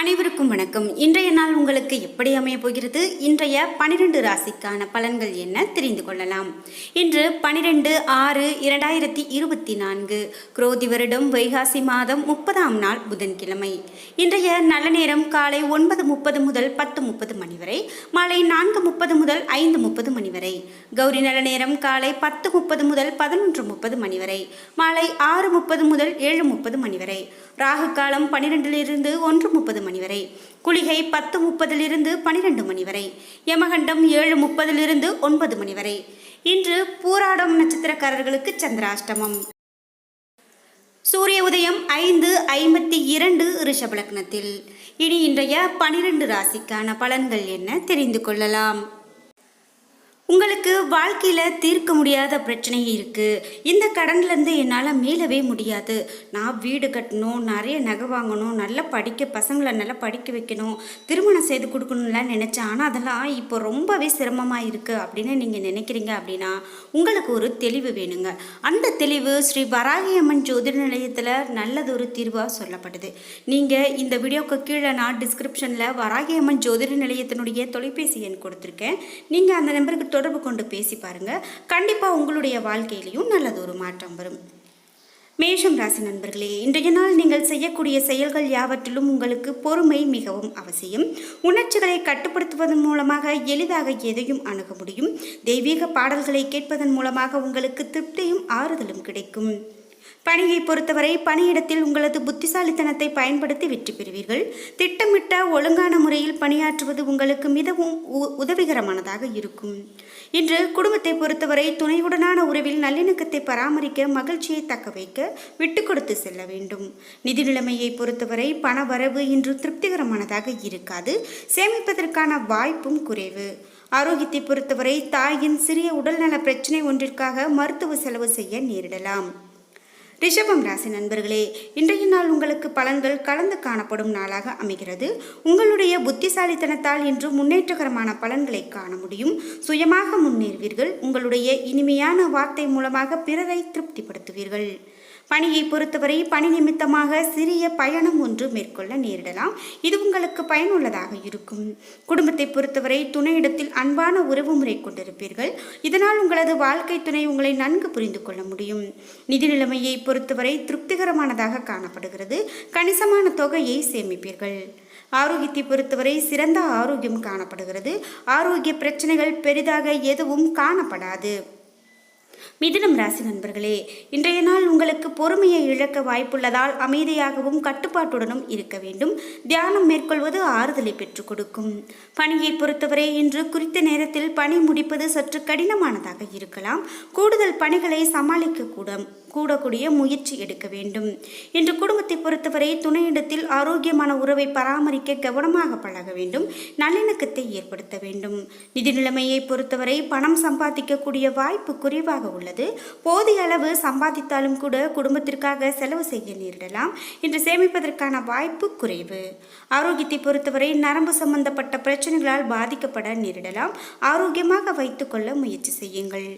அனைவருக்கும் வணக்கம். இன்றைய நாள் உங்களுக்கு எப்படி அமைய போகிறது? இன்றைய பனிரெண்டு ராசிக்கான பலன்கள் என்ன? தெரிந்து கொள்ளலாம். இன்று பனிரெண்டு ஆறு இரண்டாயிரத்தி இருபத்தி நான்கு. குரோதி வருடம் வைகாசி மாதம் முப்பதாம் நாள் புதன்கிழமை. இன்றைய நல்ல நேரம் காலை ஒன்பது முப்பது முதல் பத்து முப்பது மணி வரை மாலை நான்கு முப்பது முதல் ஐந்து முப்பது மணி வரை. கௌரி நல்ல நேரம் காலை பத்து முப்பது முதல் பதினொன்று முப்பது மணி வரை மாலை ஆறு முப்பது முதல் ஏழு முப்பது மணி வரை. ராகு காலம் பனிரெண்டிலிருந்து ஒன்று முப்பது மணி வரை குளிகை பத்து முப்பதிலிருந்து பனிரெண்டு மணி வரை யமகண்டம் ஏழு முப்பதிலிருந்து ஒன்பது மணி வரை இன்று பூராடம் நட்சத்திரக்காரர்களுக்கு சந்திராஷ்டமம். சூரிய உதயம் ஐந்து ஐம்பத்தி இரண்டு ரிஷபலக்னத்தில். இனி இன்றைய பனிரெண்டு ராசிக்கான பலன்கள் என்ன தெரிந்து கொள்ளலாம். உங்களுக்கு வாழ்க்கையில் தீர்க்க முடியாத பிரச்சனை இருக்குது இந்த கடன்லேருந்து என்னால் மீளவே முடியாது. நான் வீடு கட்டணும் நிறைய நகை வாங்கணும் நல்லா படிக்க பசங்களை நல்லா படிக்க வைக்கணும் திருமணம் செய்து கொடுக்கணும்லாம் நினச்சேன். ஆனால் அதெல்லாம் இப்போ ரொம்பவே சிரமமாக இருக்குது அப்படின்னு நீங்கள் நினைக்கிறீங்க அப்படின்னா உங்களுக்கு ஒரு தெளிவு வேணுங்க. அந்த தெளிவு ஸ்ரீ வராகி அம்மன் ஜோதிட நிலையத்தில் நல்லதொரு தீர்வாக சொல்லப்படுது நீங்கள் இந்த வீடியோக்கு கீழே நான் டிஸ்கிரிப்ஷனில் வராகியம்மன் ஜோதிட நிலையத்தினுடைய தொலைபேசி எண் கொடுத்துருக்கேன். நீங்கள் அந்த நம்பருக்கு தொடர்பு கொண்டு பேசி பாருங்கள் கண்டிப்பாக உங்களுடைய வாழ்க்கையிலையும் நல்லதொரு மாற்றம் வரும். மேஷம் ராசி நண்பர்களே இன்றைய நாள் நீங்கள் செய்யக்கூடிய செயல்கள் யாவற்றிலும் உங்களுக்கு பொறுமை மிகவும் அவசியம். உணர்ச்சிகளை கட்டுப்படுத்துவதன் மூலமாக எளிதாக எதையும் அணுக முடியும். தெய்வீக பாடல்களை கேட்பதன் மூலமாக உங்களுக்கு திருப்தியும் ஆறுதலும் கிடைக்கும். பணியை பொறுத்தவரை பணியிடத்தில் உங்களது புத்திசாலித்தனத்தை பயன்படுத்தி வெற்றி பெறுவீர்கள். திட்டமிட்ட ஒழுங்கான முறையில் பணியாற்றுவது உங்களுக்கு மிகவும் உ- உதவிகரமானதாக இருக்கும். இன்று குடும்பத்தை பொறுத்தவரை துணையுடனான உறவில் நல்லிணக்கத்தை பராமரிக்க மகிழ்ச்சியை தக்க வைக்க விட்டு கொடுத்து செல்ல வேண்டும். நிதி நிலைமையை பொறுத்தவரை பண வரவு இன்று திருப்திகரமானதாக இருக்காது. சேமிப்பதற்கான வாய்ப்பும் குறைவு. ஆரோக்கியத்தை பொறுத்தவரை தாயின் சிறிய உடல்நல பிரச்சனை ஒன்றிற்காக மருத்துவ செலவு செய்ய நேரிடலாம். ரிஷபம் ராசி நண்பர்களே இன்றைய நாள் உங்களுக்கு பலன்கள் கலந்து காணப்படும் நாளாக அமைகிறது. உங்களுடைய புத்திசாலித்தனத்தால் இன்று முன்னேற்றகரமான பலன்களை காண முடியும். சுயமாக முன்னேறுவீர்கள். உங்களுடைய இனிமையான வார்த்தை மூலமாக பிறரை திருப்திப்படுத்துவீர்கள். பணியை பொறுத்தவரை பணி நிமித்தமாக சிறிய பயணம் ஒன்று மேற்கொள்ள நேரிடலாம். இது உங்களுக்கு பயனுள்ளதாக இருக்கும். குடும்பத்தை பொறுத்தவரை துணையிடத்தில் அன்பான உறவு முறை கொண்டிருப்பீர்கள். இதனால் உங்களது வாழ்க்கை துணை உங்களை நன்கு புரிந்து கொள்ள முடியும். நிதி நிலைமையை பொறுத்தவரை திருப்திகரமானதாக காணப்படுகிறது. கணிசமான தொகையை சேமிப்பீர்கள். ஆரோக்கியத்தை பொறுத்தவரை சிறந்த ஆரோக்கியம் காணப்படுகிறது. ஆரோக்கிய பிரச்சனைகள் பெரிதாக எதுவும் காணப்படாது. மிதுனம் ராசி நண்பர்களே இன்றைய நாள் உங்களுக்கு பொறுமையை இழக்க வாய்ப்புள்ளதால் அமைதியாகவும் கட்டுப்பாட்டுடனும் இருக்க வேண்டும். தியானம் மேற்கொள்வது ஆறுதலை பெற்றுக் கொடுக்கும். பணியை பொறுத்தவரை இன்று குறித்த நேரத்தில் பணி முடிப்பது சற்று கடினமானதாக இருக்கலாம். கூடுதல் பணிகளை சமாளிக்க கூட கூடக்கூடிய முயற்சி எடுக்க வேண்டும். இன்று குடும்பத்தை பொறுத்தவரை துணையிடத்தில் ஆரோக்கியமான உறவை பராமரிக்க கவனமாக பழக வேண்டும். நல்லிணக்கத்தை ஏற்படுத்த வேண்டும். நிதி நிலைமையை பொறுத்தவரை பணம் சம்பாதிக்கக்கூடிய வாய்ப்பு குறைவாக உள்ளது. போதிய அளவு சம்பாதித்தாலும் கூட குடும்பத்திற்காக செலவு செய்ய நேரிடலாம். இன்று சேமிப்பதற்கான வாய்ப்பு குறைவு. ஆரோக்கியத்தை பொறுத்தவரை நரம்பு சம்பந்தப்பட்ட பிரச்சனைகளால் பாதிக்கப்பட நேரிடலாம். ஆரோக்கியமாக வைத்துக்கொள்ள முயற்சி செய்யுங்கள்.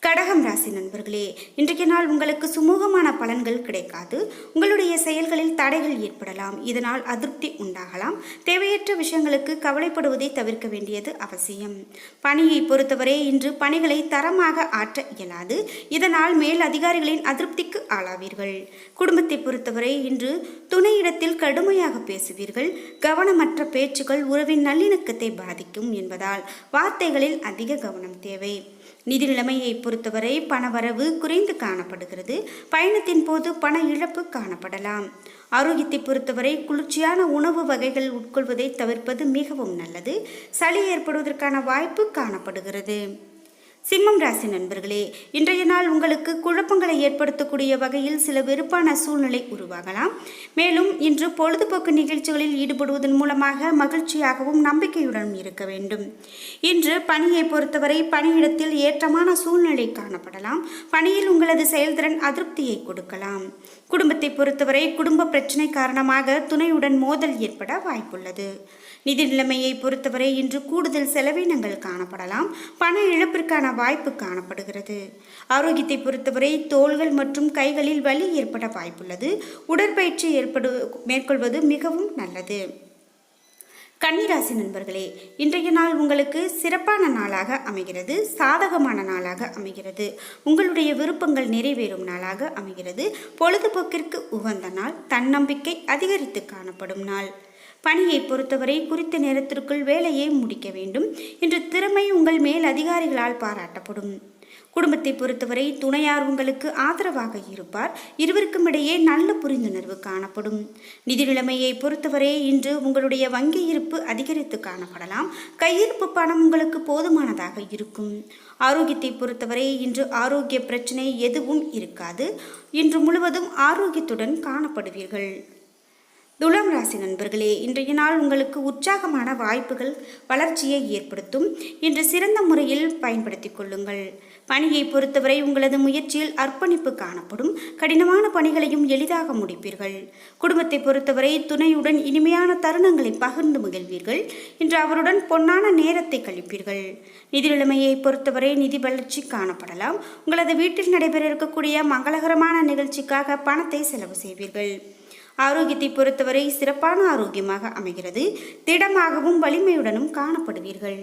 கடகம் ராசி நண்பர்களே இன்றைய நாள் உங்களுக்கு சுமூகமான பலன்கள் கிடைக்காது. உங்களுடைய செயல்களில் தடைகள் ஏற்படலாம். இதனால் அதிருப்தி உண்டாகலாம். தேவையற்ற விஷயங்களுக்கு கவலைப்படுவதை தவிர்க்க வேண்டியது அவசியம். பணியை பொறுத்தவரை இன்று பணிகளை தரமாக ஆற்ற இயலாது. இதனால் மேல் அதிகாரிகளின் அதிருப்திக்கு ஆளாவீர்கள். குடும்பத்தை பொறுத்தவரை இன்று துணையிடத்தில் கடுமையாக பேசுவீர்கள். கவனமற்ற பேச்சுகள் உறவின் நல்லிணக்கத்தை பாதிக்கும் என்பதால் வார்த்தைகளில் அதிக கவனம் தேவை. நிதி நிலைமையை பொறுத்தவரை பணவரவு குறைந்து காணப்படுகிறது. பயணத்தின் போது பண இழப்பு காணப்படலாம். ஆரோக்கியத்தை பொறுத்தவரை குளிர்ச்சியான உணவு வகைகள் உட்கொள்வதை தவிர்ப்பது மிகவும் நல்லது. சளி ஏற்படுவதற்கான வாய்ப்பு காணப்படுகிறது. சிம்மம் ராசி நண்பர்களே இன்றைய நாள் உங்களுக்கு குழப்பங்களை ஏற்படுத்தக்கூடிய வகையில் சில வெறுப்பான சூழ்நிலை உருவாகலாம். மேலும் இன்று பொழுதுபோக்கு நிகழ்ச்சிகளில் ஈடுபடுவதன் மூலமாக மகிழ்ச்சியாகவும் நம்பிக்கையுடனும் இருக்க வேண்டும். இன்று பணியை பொறுத்தவரை பணியிடத்தில் ஏற்றமான சூழ்நிலை காணப்படலாம். பணியில் உங்களது செயல்திறன் அதிருப்தியை கொடுக்கலாம். குடும்பத்தை பொறுத்தவரை குடும்ப பிரச்சனை காரணமாக துணையுடன் மோதல் ஏற்பட வாய்ப்புள்ளது. நிதி நிலைமையை பொறுத்தவரை இன்று கூடுதல் செலவினங்கள் காணப்படலாம். பண இழப்பிற்கான வாய்ப்பு காணப்படுகிறது. ஆரோக்கியத்தை பொறுத்தவரை தோள்கள் மற்றும் கைகளில் வலி ஏற்பட வாய்ப்புள்ளது. உடற்பயிற்சி ஏற்படு மேற்கொள்வது மிகவும் நல்லது. கன்னிராசி நண்பர்களே இன்றைய நாள் உங்களுக்கு சிறப்பான நாளாக அமைகிறது. சாதகமான நாளாக அமைகிறது. உங்களுடைய விருப்பங்கள் நிறைவேறும் நாளாக அமைகிறது. பொழுதுபோக்கிற்கு உகந்த நாள். தன்னம்பிக்கை அதிகரித்து காணப்படும் நாள். பணியை பொறுத்தவரை குறித்த நேரத்திற்குள் வேலையை முடிக்க வேண்டும் என்ற திறமை உங்கள் மேல் அதிகாரிகளால் பாராட்டப்படும். குடும்பத்தை பொறுத்தவரை துணையார் உங்களுக்கு ஆதரவாக இருப்பார். இருவருக்கும் இடையே நல்ல புரிந்துணர்வு காணப்படும். நிதி நிலைமையை பொறுத்தவரை இன்று உங்களுடைய வங்கி இருப்பு அதிகரித்து காணப்படலாம். கையிருப்பு பணம் உங்களுக்கு போதுமானதாக இருக்கும். ஆரோக்கியத்தை பொறுத்தவரை இன்று ஆரோக்கிய பிரச்சனை எதுவும் இருக்காது. இன்று முழுவதும் ஆரோக்கியத்துடன் காணப்படுவீர்கள். துலாம் ராசி நண்பர்களே இன்றைய நாள் உங்களுக்கு உற்சாகமான வாய்ப்புகள் வளர்ச்சியை ஏற்படுத்தும் இன்று சிறந்த முறையில் பயன்படுத்திக் கொள்ளுங்கள். பணியை பொறுத்தவரை உங்களது முயற்சியில் அர்ப்பணிப்பு காணப்படும். கடினமான பணிகளையும் எளிதாக முடிப்பீர்கள். குடும்பத்தை பொறுத்தவரை துணையுடன் இனிமையான தருணங்களை பகிர்ந்து மகிழ்வீர்கள். இன்று அவருடன் பொன்னான நேரத்தை கழிப்பீர்கள். நிதி நிலைமையை பொறுத்தவரை நிதி வளர்ச்சி காணப்படலாம். உங்களது வீட்டில் நடைபெற இருக்கக்கூடிய மங்களகரமான நிகழ்ச்சிக்காக பணத்தை செலவு செய்வீர்கள். ஆரோக்கியத்தை பொறுத்தவரை சிறப்பான ஆரோக்கியமாக அமைகிறது. திடமாகவும் வலிமையுடனும் காணப்படுவீர்கள்.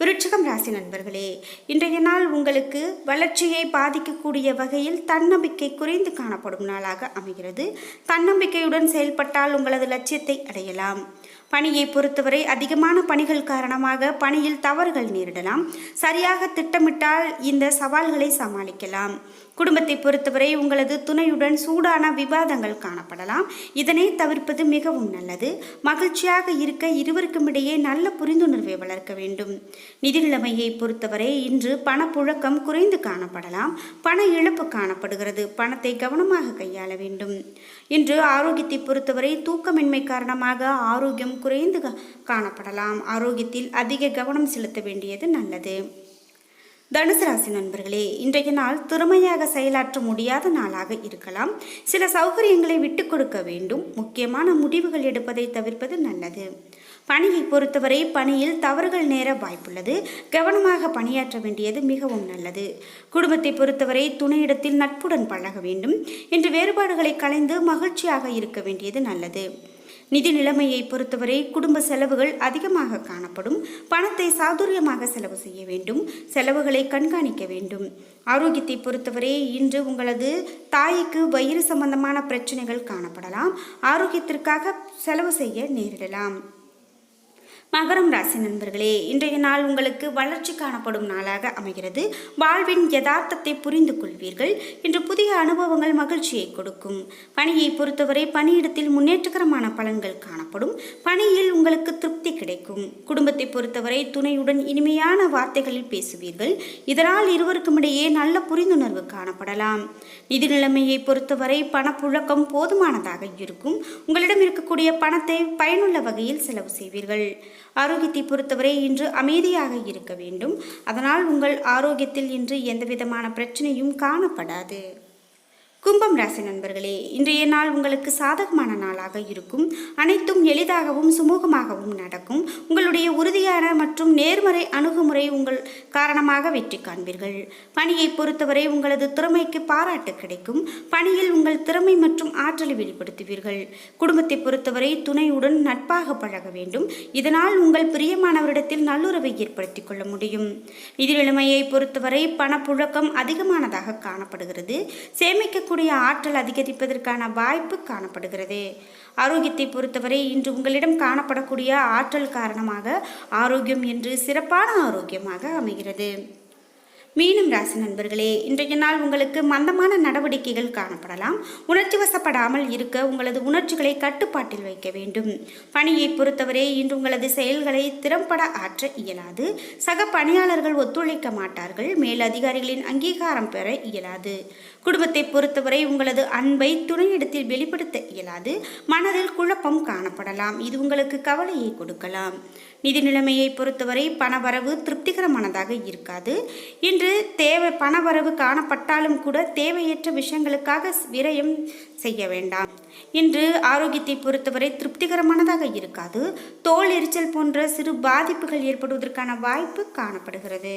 விருட்சகம் ராசி நண்பர்களே இன்றைய நாள் உங்களுக்கு வளர்ச்சியை பாதிக்கக்கூடிய வகையில் தன்னம்பிக்கை குறைந்து காணப்படும் நாளாக அமைகிறது. தன்னம்பிக்கையுடன் செயல்பட்டால் உங்களது லட்சியத்தை அடையலாம். பணியை பொறுத்தவரை அதிகமான பணிகள் காரணமாக பணியில் தவறுகள் நேரிடலாம். சரியாக திட்டமிட்டால் இந்த சவால்களை சமாளிக்கலாம். குடும்பத்தை பொறுத்தவரை உங்களது துணையுடன் சூடான விவாதங்கள் காணப்படலாம். இதனை தவிர்ப்பது மிகவும் நல்லது. மகிழ்ச்சியாக இருக்க இருவருக்கும் இடையே நல்ல புரிந்துணர்வை வளர்க்க வேண்டும். நிதி நிலைமையை பொறுத்தவரை இன்று பணப்புழக்கம் குறைந்து காணப்படலாம். பண இழப்பு காணப்படுகிறது. பணத்தை கவனமாக கையாள வேண்டும். இன்று ஆரோக்கியத்தை பொறுத்தவரை தூக்கமின்மை காரணமாக ஆரோக்கியம் குறைந்து கா- காணப்படலாம். ஆரோக்கியத்தில் அதிக கவனம் செலுத்த வேண்டியது நல்லது. தனுசு ராசி நண்பர்களே இன்றைய நாள் திறமையாக செயலாற்ற முடியாத நாளாக இருக்கலாம். சில சௌகரியங்களை விட்டு கொடுக்க வேண்டும். முக்கியமான முடிவுகள் எடுப்பதை தவிர்ப்பது நல்லது. பணியை பொறுத்தவரை பணியில் தவறுகள் நேர வாய்ப்புள்ளது. கவனமாக பணியாற்ற வேண்டியது மிகவும் நல்லது. குடும்பத்தை பொறுத்தவரை துணையிடத்தில் நட்புடன் பழக வேண்டும். என்று வேறுபாடுகளை களைந்து மகிழ்ச்சியாக இருக்க வேண்டியது நல்லது. நிதி நிலைமையை பொறுத்தவரை குடும்ப செலவுகள் அதிகமாக காணப்படும். பணத்தை சாதுரியமாக செலவு செய்ய வேண்டும். செலவுகளை கண்காணிக்க வேண்டும். ஆரோக்கியத்தை பொறுத்தவரை இன்று உங்களது தாய்க்கு வயிறு சம்பந்தமான பிரச்சனைகள் காணப்படலாம். ஆரோக்கியத்திற்காக செலவு செய்ய நேரிடலாம். மகரம் ராசி நண்பர்களே இன்றைய நாள் உங்களுக்கு வளர்ச்சி காணப்படும் நாளாக அமைகிறது. வாழ்வின் யதார்த்தத்தை புரிந்து கொள்வீர்கள். இன்று புதிய அனுபவங்கள் மகிழ்ச்சியை கொடுக்கும். பணியை பொறுத்தவரை பணியிடத்தில் முன்னேற்றகரமான பலன்கள் காணப்படும். பணியில் உங்களுக்கு திருப்தி கிடைக்கும். குடும்பத்தை பொறுத்தவரை துணையுடன் இனிமையான வார்த்தைகளில் பேசுவீர்கள். இதனால் இருவருக்கும் இடையே நல்ல புரிந்துணர்வு காணப்படலாம். நிதி நிலைமையை பொறுத்தவரை பணப்புழக்கம் போதுமானதாக இருக்கும். உங்களிடம் இருக்கக்கூடிய பணத்தை பயனுள்ள வகையில் செலவு செய்வீர்கள். ஆரோக்கியத்தை பொறுத்தவரை இன்று அமைதியாக இருக்க வேண்டும். அதனால் உங்கள் ஆரோக்கியத்தில் இன்று எந்தவிதமான பிரச்சனையும் காணப்படாது. கும்பம் ராசி நண்பர்களே இன்றைய நாள் உங்களுக்கு சாதகமான நாளாக இருக்கும். அனைத்தும் எளிதாகவும் சுமூகமாகவும் நடக்கும். உங்களுடைய உறுதியான மற்றும் நேர்மறை அணுகுமுறை உங்கள் காரணமாக வெற்றி காண்பீர்கள். பணியை பொறுத்தவரை உங்களது திறமைக்கு பாராட்டு கிடைக்கும். பணியில் உங்கள் திறமை மற்றும் ஆற்றலை வெளிப்படுத்துவீர்கள். குடும்பத்தை பொறுத்தவரை துணையுடன் நட்பாக பழக வேண்டும். இதனால் உங்கள் பிரியமானவரிடத்தில் நல்லுறவை ஏற்படுத்திக் கொள்ள முடியும். நிதி நிலைமையை பொறுத்தவரை பணப்புழக்கம் அதிகமானதாக காணப்படுகிறது. சேமிக்கக்கூடிய ஆற்றல் அதிகரிப்பதற்கான வாய்ப்பு காணப்படுகிறது. ஆரோக்கியத்தை பொறுத்தவரை இன்று உங்களிடம் காணப்படக்கூடிய ஆற்றல் காரணமாக ஆரோக்கியம் என்று சிறப்பான ஆரோக்கியமாக அமைகிறது. மீனம் ராசி நண்பர்களே இன்றைய நாள் உங்களுக்கு மந்தமான நடவடிக்கைகள் காணப்படலாம். உணர்ச்சி வசப்படாமல் இருக்க உங்களது உணர்ச்சிகளை கட்டுப்பாட்டில் வைக்க வேண்டும். பணியை பொறுத்தவரை இன்று உங்களது செயல்களை திறம்பட ஆற்ற இயலாது. சக பணியாளர்கள் ஒத்துழைக்க மாட்டார்கள். மேல் அதிகாரிகளின் அங்கீகாரம் பெற இயலாது. குடும்பத்தை பொறுத்தவரை உங்களது அன்பை துணையிடத்தில் வெளிப்படுத்த இயலாது. மனதில் குழப்பம் காணப்படலாம். இது உங்களுக்கு கவலையை கொடுக்கலாம். நிதி நிலைமையை பொறுத்தவரை பணவரவு திருப்திகரமானதாக இருக்காது. இன்று தேவை பணவரவு காணப்பட்டாலும் கூட தேவையற்ற விஷயங்களுக்காக விரயம் செய்ய வேண்டாம். இன்று ஆரோக்கியத்தை பொறுத்தவரை திருப்திகரமானதாக இருக்காது. தோல் எரிச்சல் போன்ற சிறு பாதிப்புகள் ஏற்படுவதற்கான வாய்ப்பு காணப்படுகிறது.